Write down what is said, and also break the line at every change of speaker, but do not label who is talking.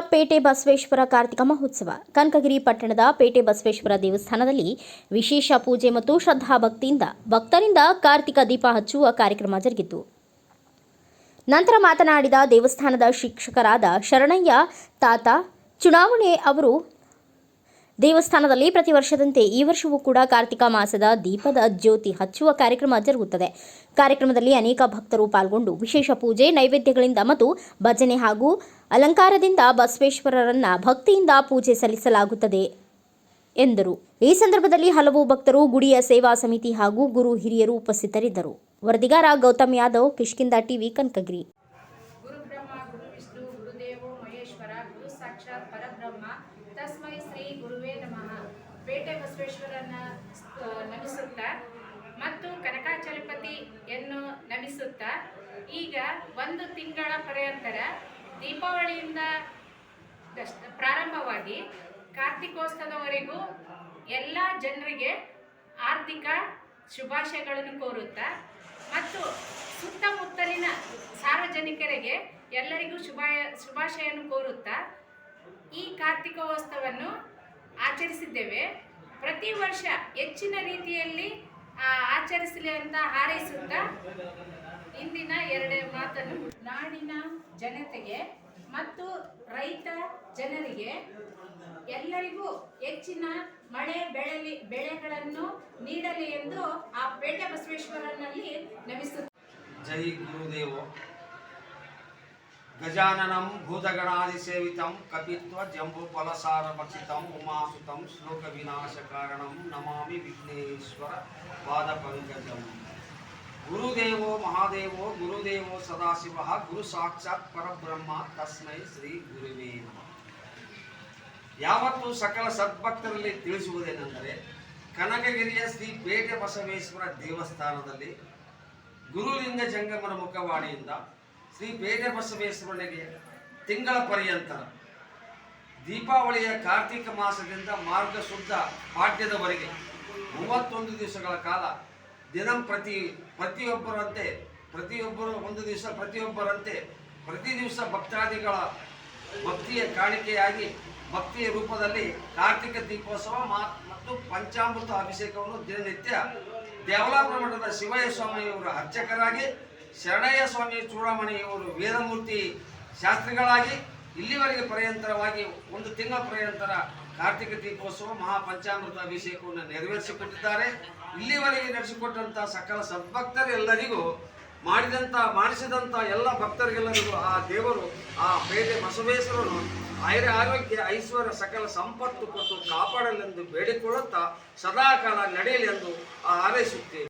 ಪೇಟೆ ಬಸವೇಶ್ವರ ಕಾರ್ತಿಕ ಮಹೋತ್ಸವ. ಕನಕಗಿರಿ ಪಟ್ಟಣದ ಪೇಟೆ ಬಸವೇಶ್ವರ ದೇವಸ್ಥಾನದಲ್ಲಿ ವಿಶೇಷ ಪೂಜೆ ಮತ್ತು ಶ್ರದ್ಧಾಭಕ್ತಿಯಿಂದ ಭಕ್ತರಿಂದ ಕಾರ್ತಿಕ ದೀಪ ಹಚ್ಚುವ ಕಾರ್ಯಕ್ರಮ ಜರುಗಿತು. ನಂತರ ಮಾತನಾಡಿದ ದೇವಸ್ಥಾನದ ಶಿಕ್ಷಕರಾದ ಶರಣಯ್ಯ ತಾತ, ಚುನಾವಣೆ ಅವರು ದೇವಸ್ಥಾನದಲ್ಲಿ ಪ್ರತಿ ವರ್ಷದಂತೆ ಈ ವರ್ಷವೂ ಕೂಡ ಕಾರ್ತಿಕ ಮಾಸದ ದೀಪದ ಜ್ಯೋತಿ ಹಚ್ಚುವ ಕಾರ್ಯಕ್ರಮ ಜರುಗುತ್ತದೆ. ಕಾರ್ಯಕ್ರಮದಲ್ಲಿ ಅನೇಕ ಭಕ್ತರು ಪಾಲ್ಗೊಂಡು ವಿಶೇಷ ಪೂಜೆ, ನೈವೇದ್ಯಗಳಿಂದ ಮತ್ತು ಭಜನೆ ಹಾಗೂ ಅಲಂಕಾರದಿಂದ ಬಸವೇಶ್ವರರನ್ನ ಭಕ್ತಿಯಿಂದ ಪೂಜೆ ಸಲ್ಲಿಸಲಾಗುತ್ತದೆ ಎಂದರು. ಈ ಸಂದರ್ಭದಲ್ಲಿ ಹಲವು ಭಕ್ತರು ಗುಡಿಯ ಸೇವಾ ಸಮಿತಿ ಹಾಗೂ ಗುರು ಹಿರಿಯರು ಉಪಸ್ಥಿತರಿದ್ದರು. ವರದಿಗಾರ ಗೌತಮ್ ಯಾದವ್ ಕಿಷ್ಕಿಂದ ಟಿವಿ, ಕನಕಗಿರಿ
ಗುರು ಬ್ರಹ್ಮ ಗುರು ವಿಷ್ಣು ಗುರುದೇವೋ ಮಹೇಶ್ವರ ಗುರು ಸಾಕ್ಷಾತ್ ಪರಬ್ರಹ್ಮ, ತಸ್ಮೈ ಶ್ರೀ ಗುರುವೇ ನಮಃ. ಪೇಟೆ ಬಸವೇಶ್ವರನ ನಮಿಸುತ್ತಾ ಮತ್ತು ಕನಕಾಚಲಪತಿಯನ್ನು ನಮಿಸುತ್ತಾ. ಈಗ ಒಂದು ತಿಂಗಳ ಪರ್ಯಂತರ ದೀಪಾವಳಿಯಿಂದ ಪ್ರಾರಂಭವಾಗಿ ಕಾರ್ತಿಕೋತ್ಸವದವರೆಗೂ ಎಲ್ಲ ಜನರಿಗೆ ಆರ್ಥಿಕ ಶುಭಾಶಯಗಳನ್ನು ಕೋರುತ್ತಾ ಮತ್ತು ಸುತ್ತಮುತ್ತಲಿನ ಸಾರ್ವಜನಿಕರಿಗೆ ಎಲ್ಲರಿಗೂ ಶುಭಾಯ ಶುಭಾಶಯನ್ನು ಕೋರುತ್ತಾ ಈ ಕಾರ್ತಿಕೋತ್ಸವವನ್ನು ಆಚರಿಸಿದ್ದೇವೆ. ಪ್ರತಿ ವರ್ಷ ಹೆಚ್ಚಿನ ರೀತಿಯಲ್ಲಿ ಆಚರಿಸಲಿ ಅಂತ ಹಾರೈಸುತ್ತಾ ಇಂದಿನ ಎರಡೇ ಮಾತನ್ನು ನಾಡಿನ ಜನತೆಗೆ ಮತ್ತು ರೈತ ಜನರಿಗೆ ಎಲ್ಲರಿಗೂ ಹೆಚ್ಚಿನ ಮಳೆ ಬೆಳೆಲಿ, ಬೆಳೆಗಳನ್ನು ನೀಡಲಿ ಎಂದು ಆ ಪೇಟೆ ಬಸವೇಶ್ವರನಲ್ಲಿ ನಮಿಸುತ್ತೆ
ಜೈ ಗುರುದೇವ. ಗಜಾನನಂ ಭೂತಗಣಾದಿಸೇವಿತಂ ಕಪಿತ್ವ ಜಂಬು ಫಲಸಾರ ಭಕ್ಷಿತಂ ಉಮಾಸುತಂ ಶ್ಲೋಕ ವಿನಾಶ ಕಾರಣಂ ನಮಾಮಿ ವಿಘ್ನೇಶ್ವರ ಪಾದ ಪಂಕಜಂ ಗುರುದೇವೋ ಮಹಾದೇವೋ ಗುರುದೇವೋ ಸದಾಶಿವ ಗುರು ಸಾಕ್ಷಾತ್ ಪರಬ್ರಹ್ಮ ತಸ್ಮೈ ಶ್ರೀ ಗುರುವೇ ನಮಃ ಯಾವತ್ತೂ ಸಕಲ ಸದ್ಭಕ್ತರಲ್ಲಿ ತಿಳಿಸುವುದೇನೆಂದರೆ, ಕನಕಗಿರಿಯ ಶ್ರೀ ಪೇಟೆ ಬಸವೇಶ್ವರ ದೇವಸ್ಥಾನದಲ್ಲಿ ಗುರುಲಿಂಗ ಜಂಗಮನ ಮುಖವಾಣಿಯಿಂದ ಶ್ರೀ ಬಸವೇಶ್ವರನಿಗೆ ತಿಂಗಳ ಪರ್ಯಂತ. ದೀಪಾವಳಿಯ ಕಾರ್ತಿಕ ಮಾಸದಿಂದ ಮಾರ್ಗ ಶುದ್ಧ ಪಾಠ್ಯದವರೆಗೆ ಮೂವತ್ತೊಂದು ದಿವಸಗಳ ಕಾಲ ದಿನಂ ಪ್ರತಿ, ಪ್ರತಿಯೊಬ್ಬರಂತೆ, ಪ್ರತಿಯೊಬ್ಬರು ಒಂದು ದಿವಸ ಪ್ರತಿಯೊಬ್ಬರಂತೆ ಪ್ರತಿ ದಿವಸ ಭಕ್ತಾದಿಗಳ ಭಕ್ತಿಯ ಕಾಣಿಕೆಯಾಗಿ ಭಕ್ತಿಯ ರೂಪದಲ್ಲಿ ಕಾರ್ತಿಕ ದೀಪೋತ್ಸವ ಮತ್ತು ಪಂಚಾಮೃತ ಅಭಿಷೇಕವನ್ನು ದಿನನಿತ್ಯ ದೇವಲಾಪುರ ಮಠದ ಶಿವಯ್ಯ ಸ್ವಾಮಿಯವರ ಅರ್ಚಕರಾಗಿ ಶರಣಯ್ಯ ಸ್ವಾಮಿ ಚೂಡಾಮಣಿಯವರು ವೇದಮೂರ್ತಿ ಶಾಸ್ತ್ರಿಗಳಾಗಿ ಇಲ್ಲಿವರೆಗೆ ಪರ್ಯಂತರವಾಗಿ ಒಂದು ತಿಂಗಳ ಪರ್ಯಂತರ ಕಾರ್ತಿಕ ದೀಪೋತ್ಸವ ಮಹಾಪಂಚಾಮೃತ ಅಭಿಷೇಕವನ್ನು ನೆರವೇರಿಸಿಕೊಟ್ಟಿದ್ದಾರೆ. ಇಲ್ಲಿವರೆಗೆ ನಡೆಸಿಕೊಟ್ಟಂಥ ಸಕಲ ಸದ್ಭಕ್ತರೆಲ್ಲರಿಗೂ ಮಾಡಿದಂತ ಮಾಡಿಸಿದಂಥ ಎಲ್ಲ ಭಕ್ತರಿಗೆಲ್ಲರಿಗೂ ಆ ದೇವರು, ಆ ಪೇದೆ ಬಸವೇಶ್ವರನು ಆಯುರ ಆರೋಗ್ಯ, ಐಶ್ವರ್ಯ, ಸಕಲ ಸಂಪತ್ತು ಕೊಟ್ಟು ಕಾಪಾಡಲೆಂದು ಬೇಡಿಕೊಳ್ಳುತ್ತಾ ಸದಾಕಾಲ ನಡೆಯಲೆಂದು ಹಾರೈಸುತ್ತೇವೆ